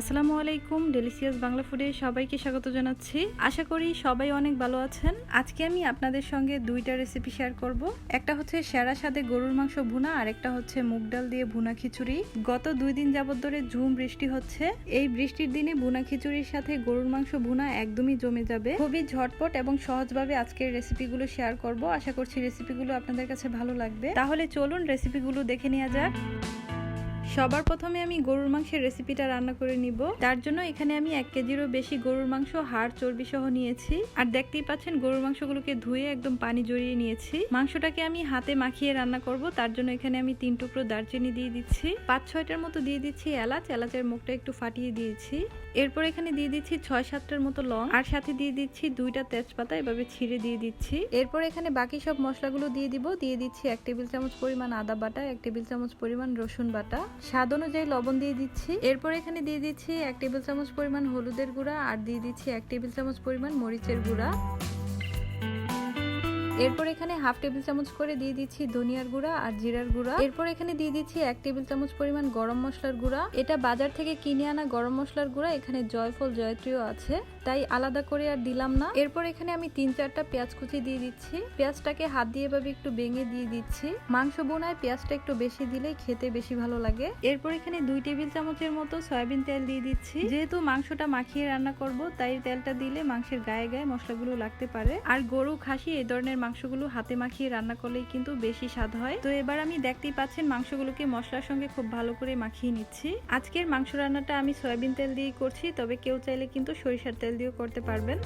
আসসালামু আলাইকুম ডেলিসিয়াস বাংলা ফুডে সবাইকে স্বাগত জানাচ্ছি। আশা করি সবাই অনেক ভালো আছেন। আজকে আমি আপনাদের সঙ্গে দুইটা রেসিপি শেয়ার করব। একটা হচ্ছে সেরা সাদে গরুর মাংস ভুনা, আর একটা হচ্ছে মুগ ডাল দিয়ে ভুনা খিচুড়ি। গত দুই দিন যাবত ধরে ঝুম বৃষ্টি হচ্ছে। এই বৃষ্টির দিনে ভুনা খিচুড়ির সাথে গরুর মাংস ভুনা একদমই জমে যাবে। খুবই ঝটপট এবং সহজভাবে আজকের রেসিপিগুলো শেয়ার করব। আশা করছি রেসিপিগুলো আপনাদের কাছে ভালো লাগবে। তাহলে চলুন রেসিপিগুলো দেখে নেওয়া যাক। সবার প্রথমে আমি গরুর মাংসের রেসিপিটা রান্না করে নিব। তার জন্য এখানে আমি এক কেজিরও বেশি গরুর মাংস, হাড় চর্বি সহ নিয়েছি। আর দেখতেই পাচ্ছেন, গরুর মাংসগুলোকে ধুয়ে একদম পানি জড়িয়ে নিয়েছি। মাংসটাকে আমি হাতে মাখিয়ে রান্না করব। তার জন্য এখানে আমি তিন টুকরো দারচিনি দিয়ে দিচ্ছি। পাঁচ, ছয়টার মতো দিয়ে দিচ্ছি এলাচ। এলাচের মুখটা একটু ফাটিয়ে দিয়েছি। এরপর এখানে দিয়ে দিচ্ছি ছয়, সাতটার মতো লং। আর সাথে দিয়ে দিচ্ছি দুইটা তেজপাতা, এভাবে ছিঁড়ে দিয়ে দিচ্ছি। এরপর এখানে বাকি সব মশলাগুলো দিয়ে দিব। দিয়ে দিচ্ছি এক টেবিল চামচ পরিমাণ আদা বাটা, এক টেবিল চামচ পরিমাণ রসুন বাটা। স্বাদ অনুযায়ী লবণ দিয়ে দিচ্ছি। এরপর এখানে দিয়ে দিচ্ছি এক টেবিল চামচ পরিমাণ হলুদের গুঁড়া আর দিয়ে দিচ্ছি এক টেবিল চামচ পরিমাণ মরিচের গুঁড়া। এরপর এখানে হাফ টেবিল চামচ করে দিয়ে দিচ্ছি ধনিয়ার গুঁড়া আর জিরার গুঁড়া। এরপর এখানে দিয়ে দিচ্ছি এক টেবিল চামচ পরিমাণ গরম মশলার গুঁড়া। এটা বাজার থেকে কিনে আনা গরম মশলার গুঁড়া, এখানে জয়ফল, জয়ত্রীও আছে। তাই আলাদা করে আর দিলাম না। এরপর এখানে আমি তিন চারটা পেঁয়াজ কুচি দিয়ে দিচ্ছি। পেঁয়াজটাকে হাত দিয়ে এভাবে একটু ভেঙে দিয়ে দিচ্ছি। মাংস বোনায় পেঁয়াজটা একটু বেশি দিলে খেতে বেশি ভালো লাগে। এরপর এখানে দুই টেবিল চামচের মতো সয়াবিন তেল দিয়ে দিচ্ছি। যেহেতু মাংসটা মাখিয়ে রান্না করব, তাই তেলটা দিলে মাংসের গায়ে গায়ে মশলাগুলো লাগতে পারে। আর গরু, খাসি এই ধরনের মাংসগুলো হাতে মাখিয়ে রান্না করলেই কিন্তু বেশি স্বাদ হয়। তো এবার আমি দেখতেই পাচ্ছেন মাংসগুলোকে মশলার সঙ্গে খুব ভালো করে মাখিয়ে নিচ্ছি। আজকের মাংস রান্নাটা আমি সয়াবিন তেল দিয়েই করছি, তবে কেউ চাইলে কিন্তু সরিষার তেল দিয়েও করতে পারবেন।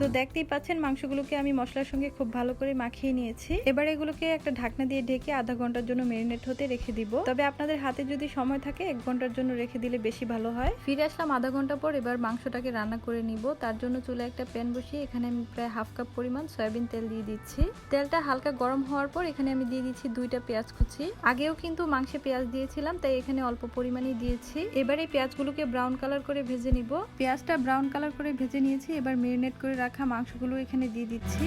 তো দেখতেই পাচ্ছেন, মাংসগুলোকে আমি মশলার সঙ্গে খুব ভালো করে মাখিয়ে নিয়েছি। এবার এগুলোকে একটা ঢাকনা দিয়ে ঢেকে আধা ঘণ্টার জন্য মেরিনেট হতে রেখে দিব। তবে আপনাদের হাতে যদি সময় থাকে, এক ঘণ্টার জন্য রেখে দিলে বেশি ভালো হয়। ফিরে আসলাম আধা ঘণ্টা পর, এবার মাংসটাকে রান্না করে নিব। তার জন্য চুলে একটা প্যান বসিয়ে এখানে আমি প্রায় হাফ কাপ পরিমাণ সয়াবিন তেল দিয়ে দিচ্ছি। তেলটা হালকা গরম হওয়ার পর এখানে আমি দিয়ে দিচ্ছি দুইটা পেঁয়াজ কুচি। আগেও কিন্তু মাংসে পেঁয়াজ দিয়েছিলাম, তাই এখানে অল্প পরিমাণে দিয়েছি। এবার এই পেঁয়াজগুলোকে ব্রাউন কালার করে ভেজে নিব। পেঁয়াজটা ব্রাউন কালার করে ভেজে নিয়েছি, এবার মেরিনেট করে রাখা মাংসগুলো এখানে দিয়ে দিচ্ছি।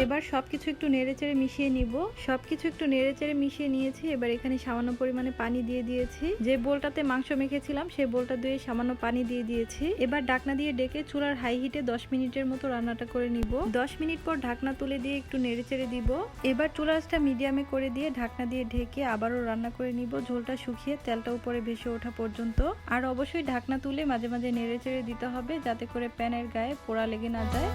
এবার সবকিছু একটু নেড়েচেড়ে মিশিয়ে নিব। সবকিছু একটু নেড়েচেড়ে মিশিয়ে নিয়েছি। এবার এখানে সামান্য পরিমাণে পানি দিয়ে দিয়েছি। যে বোলটাতে মাংস মেখেছিলাম সেই বোলটা দিয়ে সামান্য পানি দিয়ে দিয়েছি। এবার ঢাকনা দিয়ে ডেকে চুলার হাই হিটে দশ মিনিটের মতো রান্নাটা করে নিব। দশ মিনিট পর ঢাকনা তুলে দিয়ে একটু নেড়েচেড়ে দিব। এবার চুলাসটা মিডিয়ামে করে দিয়ে ঢাকনা দিয়ে ঢেকে আবারও রান্না করে নিব। ঝোলটা শুকিয়ে তেলটা উপরে ভেসে ওঠা পর্যন্ত। আর অবশ্যই ঢাকনা তুলে মাঝে মাঝে নেড়েচেড়ে দিতে হবে, যাতে করে প্যানের গায়ে পোড়া লেগে না যায়।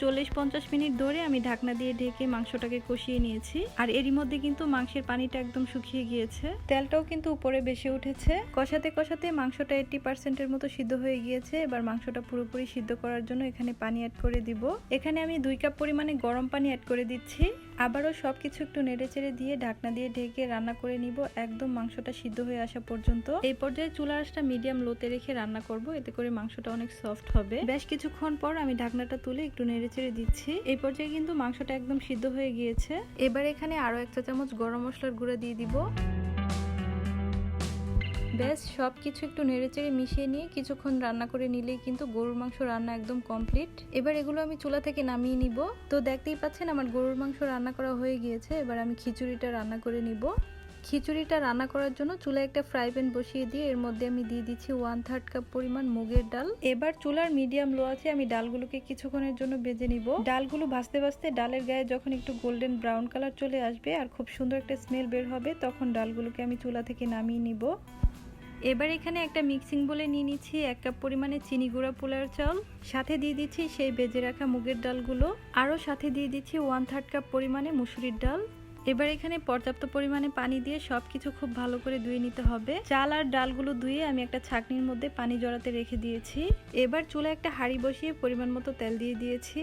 চল্লিশ পঞ্চাশ মিনিট ধরে আমি ঢাকনা দিয়ে ঢেকে মাংসটাকে কষিয়ে নিয়েছি। আর এরই মধ্যে কিন্তু মাংসের পানিটা একদম শুকিয়ে গিয়েছে। তেলটাও কিন্তু উপরে বেশি উঠেছে। কষাতে কষাতে মাংসটা এইটটি পার্সেন্টের মতো সিদ্ধ হয়ে গিয়েছে। এবার মাংসটা পুরোপুরি সিদ্ধ করার জন্য এখানে পানি অ্যাড করে দিব। এখানে আমি দুই কাপ পরিমাণে গরম পানি অ্যাড করে দিচ্ছি। আবারও সবকিছু একটু নেড়ে চেড়ে দিয়ে ঢাকনা দিয়ে ঢেকে রান্না করে নিব একদম মাংসটা সিদ্ধ হয়ে আসা পর্যন্ত। এই পর্যায়ে চুলা আঁচটা মিডিয়াম লোতে রেখে রান্না করব। এতে করে মাংসটা অনেক সফট হবে। বেশ কিছুক্ষণ পর আমি ঢাকনাটা তুলে একটু নেড়ে চেড়ে দিচ্ছি। এই পর্যায়ে কিন্তু মাংসটা একদম সিদ্ধ হয়ে গিয়েছে। এবার এখানে আরও এক চা চামচ গরম মশলার গুঁড়া দিয়ে দিব। ব্যাস সব কিছু একটু নেড়েচেড়ে মিশিয়ে নিয়ে কিছুক্ষণ রান্না করে নিলেই কিন্তু গরুর মাংস রান্না একদম কমপ্লিট। এবার এগুলো আমি চুলা থেকে নামিয়ে নিব। তো দেখতেই পাচ্ছেন, আমার গরুর মাংস রান্না করা হয়ে গিয়েছে। এবার আমি খিচুড়িটা রান্না করে নিব। খিচুড়িটা রান্না করার জন্য চুলায় একটা ফ্রাই প্যান বসিয়ে দিয়ে এর মধ্যে আমি দিয়ে দিচ্ছি ওয়ান থার্ড কাপ পরিমাণ মুগের ডাল। এবার চুলার মিডিয়াম লো আছে, আমি ডালগুলোকে কিছুক্ষণের জন্য বেজে নিব। ডালগুলো ভাজতে ভাজতে ডালের গায়ে যখন একটু গোল্ডেন ব্রাউন কালার চলে আসবে আর খুব সুন্দর একটা স্মেল বের হবে, তখন ডালগুলোকে আমি চুলা থেকে নামিয়ে নিব। এবার এখানে একটা মিক্সিং বলে নিয়ে নিচ্ছি এক কাপ পরিমাণে চিনি গুঁড়া পোলার চাল। সাথে দিয়ে দিচ্ছি সেই বেজে রাখা মুগের ডালগুলো। আরও সাথে দিয়ে দিচ্ছি ওয়ান থার্ড কাপ পরিমাণে মুসুরির ডাল। এবার এখানে পর্যাপ্ত পরিমাণে পানি দিয়ে সব কিছু খুব ভালো করে ধুয়ে নিতে হবে। চাল আর ডালগুলো ধুয়ে আমি একটা ছাকনির মধ্যে পানি জড়াতে রেখে দিয়েছি। এবার চুলে একটা হাঁড়ি বসিয়ে পরিমাণ মতো তেল দিয়ে দিয়েছি।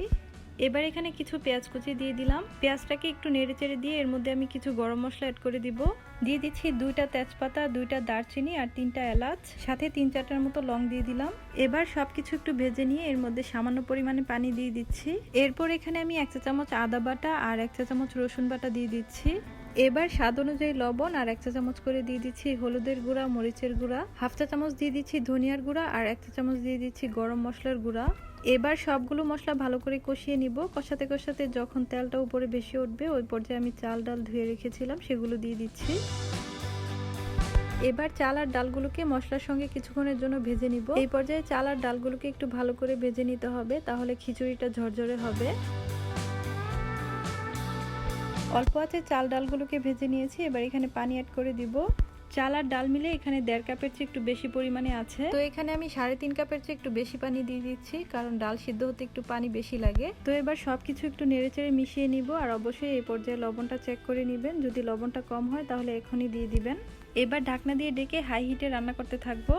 এবার এখানে কিছু পেঁয়াজ কুচি দিয়ে দিলাম। পেঁয়াজটাকে একটু নেড়ে চেড়ে দিয়ে এর মধ্যে আমি কিছু গরম মশলা অ্যাড করে দিব। দিয়ে দিচ্ছি দুইটা তেজপাতা, দুইটা দারচিনি আর তিনটা এলাচ। সাথে তিন চারটার মতো লং দিয়ে দিলাম। এবার সবকিছু একটু ভেজে নিয়ে এর মধ্যে সামান্য পরিমাণে পানি দিয়ে দিচ্ছি। এরপর এখানে আমি এক চা চামচ আদা বাটা আর এক চা চামচ রসুন বাটা দিয়ে দিচ্ছি। এবার স্বাদ অনুযায়ী লবণ আর এক চা চামচ করে দিয়ে দিচ্ছি হলুদের গুঁড়া, মরিচের গুঁড়া। হাফ চা চামচ দিয়ে দিচ্ছি ধনিয়ার গুঁড়া আর এক চা চামচ দিয়ে দিচ্ছি গরম মশলার গুঁড়া। এবার সবগুলো মশলা ভালো করে কষিয়ে নিব। কষাতে কষাতে যখন তেলটা উপরে বেশি উঠবে, ওই পর্যায়ে আমি চাল ডাল ধুয়ে রেখেছিলাম, সেগুলো দিয়ে দিচ্ছি। এবার চাল আর ডালগুলোকে মশলার সঙ্গে কিছুক্ষণের জন্য ভেজে নিব। এই পর্যায়ে চাল আর ডালগুলোকে একটু ভালো করে ভেজে নিতে হবে, তাহলে খিচুড়িটা ঝরঝরে হবে। অল্প আছে, চাল ডালগুলোকে ভেজে নিয়েছি, এবার এখানে পানি অ্যাড করে দিব। চাল আর ডাল মিলে এখানে দেড় কাপের চেয়ে একটু বেশি পরিমাণে আছে। তো এখানে আমি সাড়ে তিন কাপের চেয়ে একটু বেশি পানি দিয়ে দিচ্ছি কারণ ডাল সিদ্ধ হতে একটু পানি বেশি লাগে। তো এবার সবকিছু একটু নেড়েচেড়ে মিশিয়ে নিব আর অবশ্যই এই পর্যায়ে লবণটা চেক করে নেবেন। যদি লবণটা কম হয় তাহলে এখনই দিয়ে দিবেন। এবার ঢাকনা দিয়ে ডেকে হাই হিটে রান্না করতে থাকব।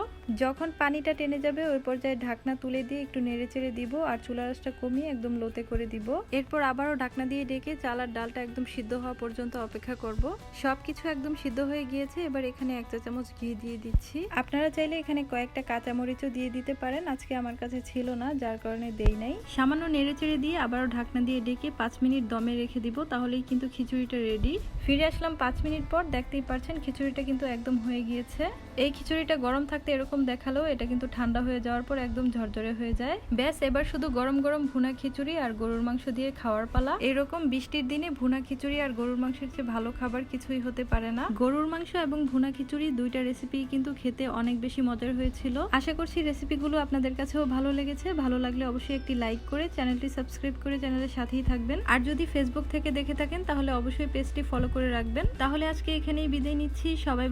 যখন পানিটা টেনে যাবে, ওই পর্যায়ে ঢাকনা তুলে দিয়ে একটু নেড়ে চেড়ে দিব আর চুলা রাসটা কমিয়ে একদম লোতে করে দিব। এরপর আবারও ঢাকনা দিয়ে ডেকে চাল আর ডালটা একদম সিদ্ধ হওয়া পর্যন্ত অপেক্ষা করব। সবকিছু একদম সিদ্ধ হয়ে গিয়েছে, এবার এখানে এক চা চামচ ঘি দিয়ে দিচ্ছি। আপনারা চাইলে এখানে কয়েকটা কাঁচামরিচও দিয়ে দিতে পারেন, আজকে আমার কাছে ছিল না, যার কারণে দেই নাই। সামান্য নেড়ে চেড়ে দিয়ে আবারও ঢাকনা দিয়ে ডেকে পাঁচ মিনিট দমে রেখে দিব, তাহলেই কিন্তু খিচুড়িটা রেডি ফিরে আসলাম পাঁচ মিনিট পর, দেখতেই পারছেন খিচুড়িটা কিন্তু একদম হয়ে গিয়েছে। এই খিচুড়িটা গরম থাকতে এরকম দেখালেও এটা কিন্তু ঠান্ডা হয়ে যাওয়ার পর একদম ঝরঝরে হয়ে যায়। ব্যাস, এবার শুধু গরম গরম ভুনা খিচুড়ি আর গরুর মাংস দিয়ে খাওয়ার পালা। এরকম বৃষ্টির দিনে ভুনা খিচুড়ি আর গরুর মাংসের চেয়ে ভালো খাবার কিছুই হতে পারে না। গরুর মাংস এবং ভুনা খিচুড়ি দুইটা রেসিপি কিন্তু খেতে অনেক বেশি মজার হয়েছিল। আশা করছি রেসিপিগুলো আপনাদের কাছেও ভালো লেগেছে। ভালো লাগলে অবশ্যই একটি লাইক করে চ্যানেলটি সাবস্ক্রাইব করে চ্যানেলের সাথেই থাকবেন। আর যদি ফেসবুক থেকে দেখে থাকেন, তাহলে অবশ্যই পেজটি ফলো করে রাখবেন। তাহলে আজকে এখানেই বিদায় নিচ্ছি। সবাই